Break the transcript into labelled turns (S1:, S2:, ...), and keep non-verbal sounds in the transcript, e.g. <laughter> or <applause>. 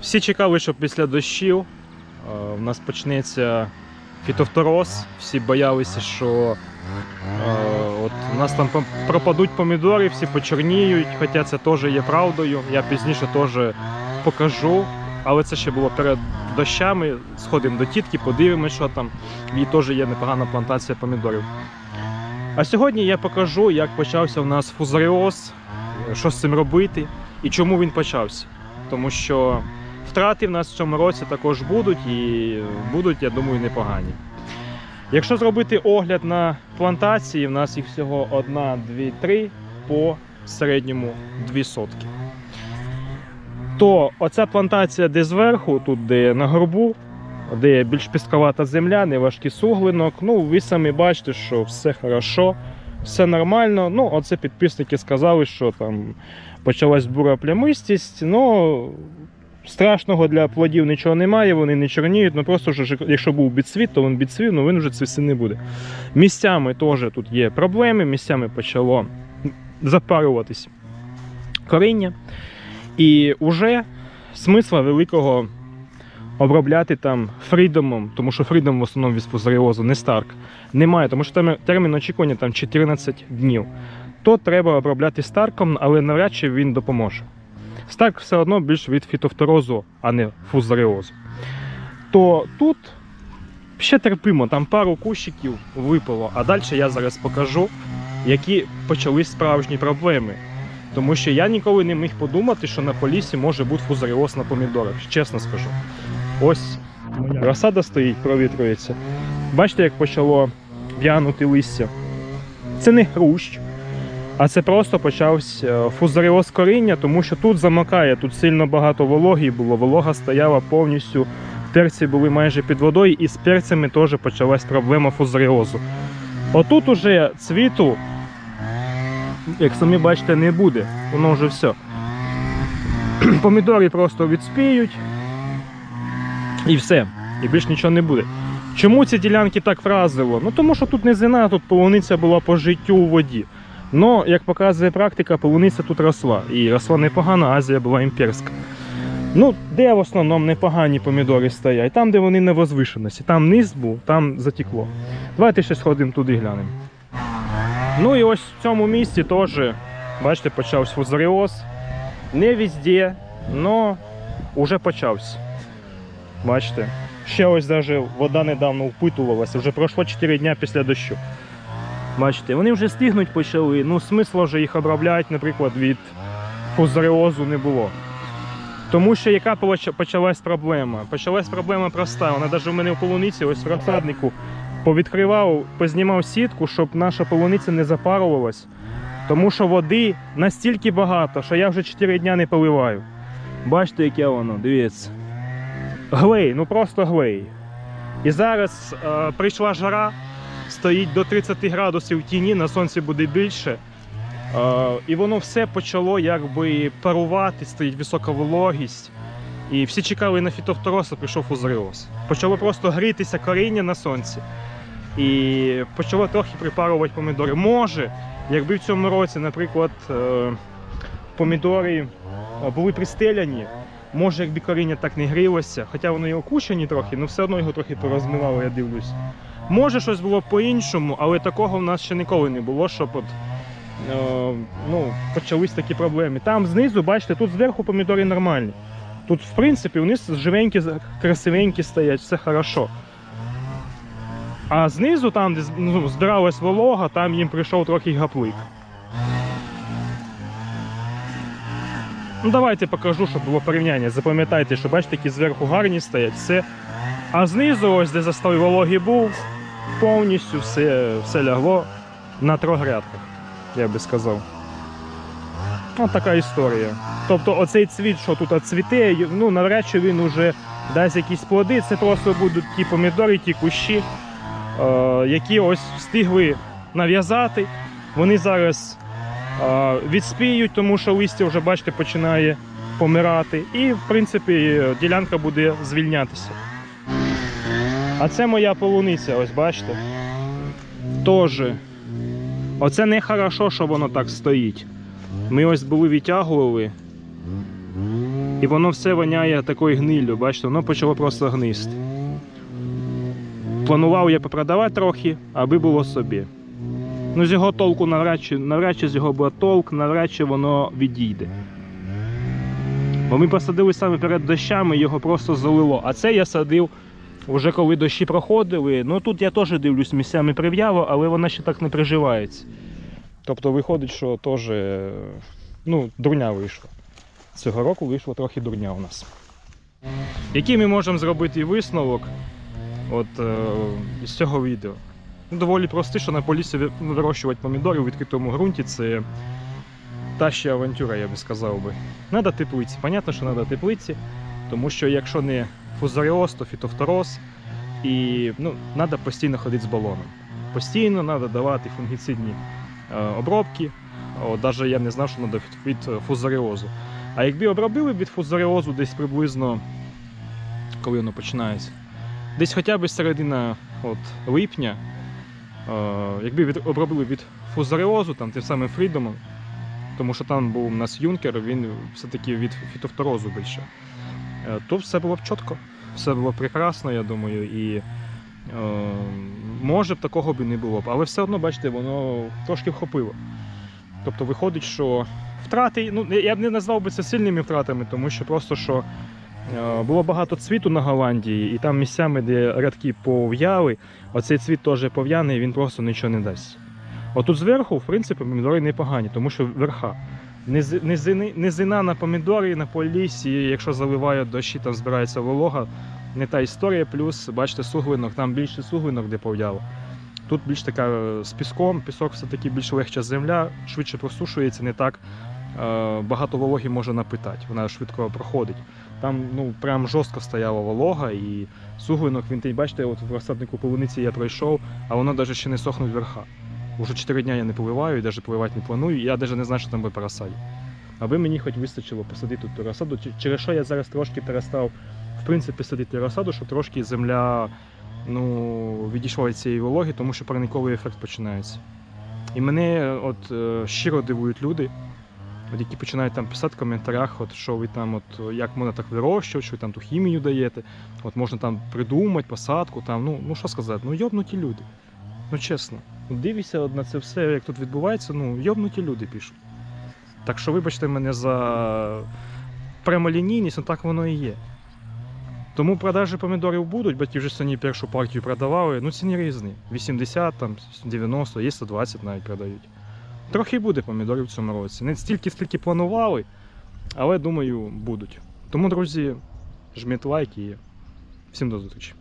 S1: Всі чекали, що після дощів е, в нас почнеться фітофтороз. Всі боялися, що е, от у нас там пропадуть помідори, всі почорніють, хоча це теж є правдою. Я пізніше теж покажу. Але це ще було перед дощами. Сходимо до тітки, подивимося, що там. Її теж є непогана плантація помідорів. А сьогодні я покажу, як почався у нас фузаріоз, що з цим робити і чому він почався. Тому що втрати в нас в цьому році також будуть і будуть, я думаю, непогані. Якщо зробити огляд на плантації, в нас їх всього одна, дві, три по середньому дві сотки. То оця плантація, де зверху, тут де на горбу, де більш пісковата земля, не важкий суглинок. Ну, ви самі бачите, що все хорошо, все нормально. Ну, оце підписники сказали, що там почалась бура плямистість. Ну, страшного для плодів нічого немає, вони не чорніють. Ну просто вже, якщо був біцвіт, то він біцвів, ну він вже цвісти не буде. Місцями теж тут є проблеми, місцями почало запарюватись коріння. І вже смисла великого обробляти там фрідомом, тому що фрідом в основному від фузаріозу, не старк, немає, тому що там термін очікування там 14 днів. То треба обробляти старком, але навряд чи він допоможе. Старк все одно більш від фітофторозу, а не фузаріозу. То тут ще терпимо, там пару кущиків випало, а далі я зараз покажу, які почались справжні проблеми. Тому що я ніколи не міг подумати, що на полісі може бути фузаріоз на помідорах, чесно скажу. Ось розсада стоїть, провітрюється. Бачите, як почало в'янути листя. Це не хрущ, а це просто почався фузаріоз коріння, тому що тут замокає, тут сильно багато вологі було. Волога стояла повністю, перці були майже під водою, і з перцями теж почалась проблема фузаріозу. Отут уже цвіту, як самі бачите, не буде. Воно вже все. <clears throat> Помідори просто відспіють. І все. І більш нічого не буде. Чому ці ділянки так вразило? Ну тому що тут низина, тут полуниця була по життю у воді. Но, як показує практика, полуниця тут росла. І росла непогано, Азія була імперська. Ну, де в основному непогані помідори стоять? Там, де вони на возвишеності. Там низ був, там затекло. Давайте ще сходимо туди глянемо. Ну і ось в цьому місці теж, бачите, почався фузаріоз. Не везде, але вже почався. Бачите? Ще ось навіть вода недавно впитувалася, вже пройшло 4 дні після дощу. Бачите, вони вже стигнуть почали. Ну, смисла вже їх обробляти, наприклад, від фузаріозу не було. Тому що яка почалась проблема? Почалась проблема проста. Вона навіть у мене в полуниці, ось в розсаднику, повідкривав, познімав сітку, щоб наша полуниця не запарувалась. Тому що води настільки багато, що я вже 4 дні не поливаю. Бачите, яке воно, дивіться. Глей, ну просто глей. І зараз е, прийшла жара, стоїть до 30 градусів в тіні, на сонці буде більше. Е, і воно все почало якби парувати, стоїть висока вологість. І всі чекали на фітофтороз, прийшов фузаріоз. Почало просто грітися коріння на сонці. І почало трохи припарувати помідори. Може, якби в цьому році, наприклад, е, помідори е, були пристеляні, може, якби коріння так не грілося, хоча воно і окучені трохи, але все одно його трохи порозмивало, я дивлюсь. Може, щось було по-іншому, але такого в нас ще ніколи не було, щоб от, е, ну, почались такі проблеми. Там знизу, бачите, тут зверху помідори нормальні. Тут, в принципі, вони живенькі, красивенькі стоять, все хорошо. А знизу, там, де ну, збиралась волога, там їм прийшов трохи гаплик. Ну, давайте покажу, щоб було порівняння. Запам'ятайте, що бачите, які зверху гарні стоять, все. А знизу, ось де застой вологі був, повністю все, все лягло на трьох грядках, я би сказав. Ось така історія. Тобто оцей цвіт, що тут цвіте, ну навряд чи він уже дасть якісь плоди. Це просто будуть ті помідори, ті кущі, е, які ось встигли нав'язати. Вони зараз е, відспіють, тому що листя вже, бачите, починає помирати. І, в принципі, ділянка буде звільнятися. А це моя полуниця, ось бачите. Тож, оце не хорошо, що воно так стоїть. Ми ось були відтягували. І воно все воняє такою гниллю, бачите, воно почало просто гнисти. Планував я попродавати трохи, аби було собі. Ну, з його толку навряд чи, навряд чи з його буде толк, навряд чи воно відійде. Бо ми посадили саме перед дощами, його просто залило. А це я садив вже коли дощі проходили. Ну тут я теж дивлюсь місцями прив'яло, але вона ще так не приживається. Тобто виходить, що теж е, ну, дурня вийшла. Цього року вийшло трохи дурня у нас. Який ми можемо зробити висновок от, е, з цього відео? Ну, доволі простий, що на полісі вирощувати помідори у відкритому ґрунті це та ще авантюра, я би сказав би. Надо теплиці. Понятно, що треба теплиці, тому що якщо не фузаріоз, то фітофтороз. І ну, треба постійно ходити з балоном. Постійно треба давати фунгіцидні е, обробки. Навіть я не знав, що треба від, е, фузаріозу. А якби обробили від фузаріозу десь приблизно, коли воно починається, десь хоча б середина от, липня, е, якби від, обробили від фузаріозу, там, тим самим фрідомом, тому що там був у нас юнкер, він все-таки від фітофторозу більше, то все було б чітко, все було б прекрасно, я думаю, і е, може б такого б і не було б. Але все одно, бачите, воно трошки вхопило. Тобто виходить, що втрати, ну я б не назвав би це сильними втратами, тому що просто що е, було багато цвіту на Голландії, і там місцями, де рядки пов'яли, оцей цвіт теж пов'яний, він просто нічого не дасть. Отут зверху, в принципі, помідори непогані, тому що верха. Низина на помідорі, на полісі, якщо заливають дощі, там збирається волога, не та історія. Плюс, бачите, суглинок, там більше суглинок, де пов'яло. Тут більш така е, з піском, пісок все-таки більш легша земля, швидше просушується, не так е, багато вологи може напитати, вона швидко проходить. Там ну, прям жорстко стояла волога і суглинок, він бачите, от в розсаднику полуниці я пройшов, а воно навіть ще не сохнуть верха. Уже 4 дні я не поливаю і навіть поливати не планую, я навіть не знаю, що там буде по. Аби мені хоч вистачило посадити тут ту розсаду, через що я зараз трошки перестав в принципі садити розсаду, щоб трошки земля ну, відійшла від цієї вологи, тому що парниковий ефект починається. І мене от е, щиро дивують люди, от, які починають там писати в коментарях, от, що ви там, от, як можна так вирощувати, що ви там ту хімію даєте, от можна там придумати посадку, там, ну, ну що сказати, ну йобнуті люди. Ну чесно. От на це все, як тут відбувається, ну йобнуті люди пишуть. Так що вибачте мене за прямолінійність, ну так воно і є. Тому продажі помідорів будуть, батьки вже сьогодні першу партію продавали. Ну ціни різні. 80, там, 90, є 120 навіть продають. Трохи буде помідорів в цьому році. Не стільки, скільки планували, але думаю, будуть. Тому, друзі, жміть лайк і всім до зустрічі.